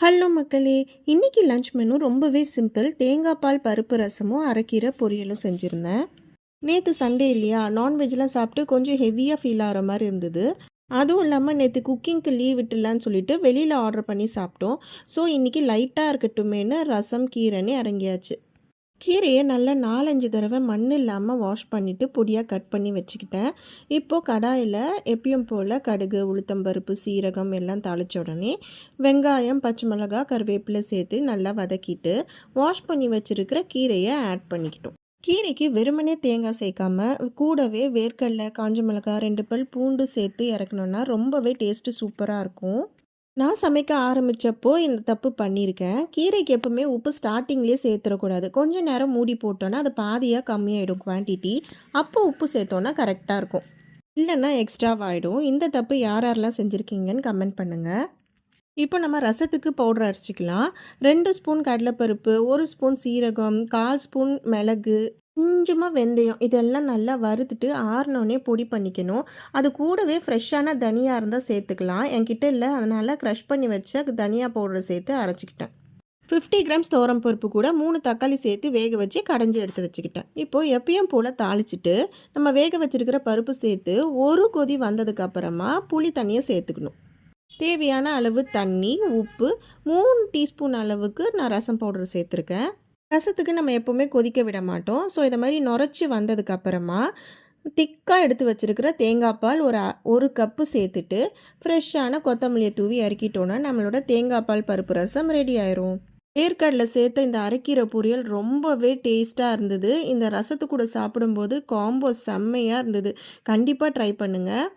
Hello மக்களே இன்னைக்கு lunch menu ரொம்பவே சிம்பிள் தேங்காய் பால் பருப்பு ரசமும் அரைக்கீரை பொரியலும் செஞ்சுருந்தேன். நேற்று சண்டே இல்லையா? நான்வெஜ்லாம் சாப்பிட்டு கொஞ்சம் ஹெவியாக ஃபீல் ஆகிற மாதிரி இருந்தது. அதுவும் இல்லாமல் நேற்று குக்கிங்க்கு லீவ் விட்டுலான்னு சொல்லிட்டு வெளியில் ஆர்டர் பண்ணி சாப்பிட்டோம். ஸோ இன்றைக்கி லைட்டாக இருக்கட்டுமேனு ரசம் கீரைன்னு இறங்கியாச்சு. கீரையை நல்லா நாலஞ்சு தடவை மண் இல்லாமல் வாஷ் பண்ணிவிட்டு பொடியாக கட் பண்ணி வச்சுக்கிட்டேன். இப்போது கடாயில் எப்பயும் போல் கடுகு உளுத்தம்பருப்பு சீரகம் எல்லாம் தாளித்த உடனே வெங்காயம் பச்சை மிளகா கருவேப்பிலை சேர்த்து நல்லா வதக்கிட்டு வாஷ் பண்ணி வச்சுருக்கிற கீரையை ஆட் பண்ணிக்கிட்டோம். கீரைக்கு வெறுமனே தேங்காய் சேர்க்காம கூடவே வேர்க்கடலை காஞ்ச மிளகாய் ரெண்டு பல் பூண்டு சேர்த்து இறக்கணுன்னா ரொம்பவே டேஸ்ட்டு சூப்பராக இருக்கும். நான் சமைக்க ஆரம்பித்தப்போ இந்த தப்பு பண்ணியிருக்கேன். கீரைக்கு எப்பவுமே உப்பு ஸ்டார்டிங்லேயே சேர்த்துடக்கூடாது. கொஞ்சம் நேரம் மூடி போட்டோன்னா அது பாதியாக கம்மியாயிடும் குவான்டிட்டி அப்போ உப்பு சேர்த்தோன்னா கரெக்டாக இருக்கும். இல்லைன்னா எக்ஸ்ட்ராவாகிடும் இந்த தப்பு யார் யாரெல்லாம் செஞ்சுருக்கீங்கன்னு கமெண்ட் பண்ணுங்கள் இப்போ நம்ம ரசத்துக்கு பவுடர் அரைச்சிக்கலாம். ரெண்டு ஸ்பூன் கடலைப்பருப்பு ஒரு ஸ்பூன் சீரகம் கால் ஸ்பூன் மிளகு கொஞ்சமாக வெந்தயம் இதெல்லாம் நல்லா வறுத்துட்டு ஆறினோடனே பொடி பண்ணிக்கணும். அது கூடவே ஃப்ரெஷ்ஷான தனியாக இருந்தால் சேர்த்துக்கலாம். என்கிட்ட இல்லை அதனால் க்ரஷ் பண்ணி வச்ச தனியா பவுடரை சேர்த்து அரைச்சிக்கிட்டேன். ஃபிஃப்டி கிராம்ஸ் தோரம் பருப்பு கூட மூணு தக்காளி சேர்த்து வேக வச்சு கடைஞ்சி எடுத்து வச்சுக்கிட்டேன். இப்போது எப்பயும் போல் தாளிச்சிட்டு நம்ம வேக வச்சுருக்கிற பருப்பு சேர்த்து ஒரு கொதி வந்ததுக்கப்புறமா புளி தண்ணியை சேர்த்துக்கணும். தேவையான அளவு தண்ணி உப்பு மூணு டீஸ்பூன் அளவுக்கு நான் ரசம் பவுடர் சேர்த்துருக்கேன். ரசத்துக்கு நம்ம எப்போவுமே கொதிக்க விட மாட்டோம். ஸோ இதை மாதிரி நுரைச்சி வந்ததுக்கப்புறமா திக்காக எடுத்து வச்சுருக்கிற தேங்காய் பால் ஒரு ஒரு கப்பு சேர்த்துட்டு ஃப்ரெஷ்ஷான கொத்தமல்லியை தூவி இறக்கிட்டோன்னா நம்மளோட தேங்காய் பால் பருப்பு ரசம் ரெடி ஆயிரும். ஏற்காடில் சேர்த்த இந்த அரைக்கீரை பொரியல் ரொம்பவே டேஸ்ட்டாக இருந்தது. இந்த ரசத்து கூட சாப்பிடும்போது காம்போ செம்மையாக இருந்தது. கண்டிப்பாக ட்ரை பண்ணுங்கள்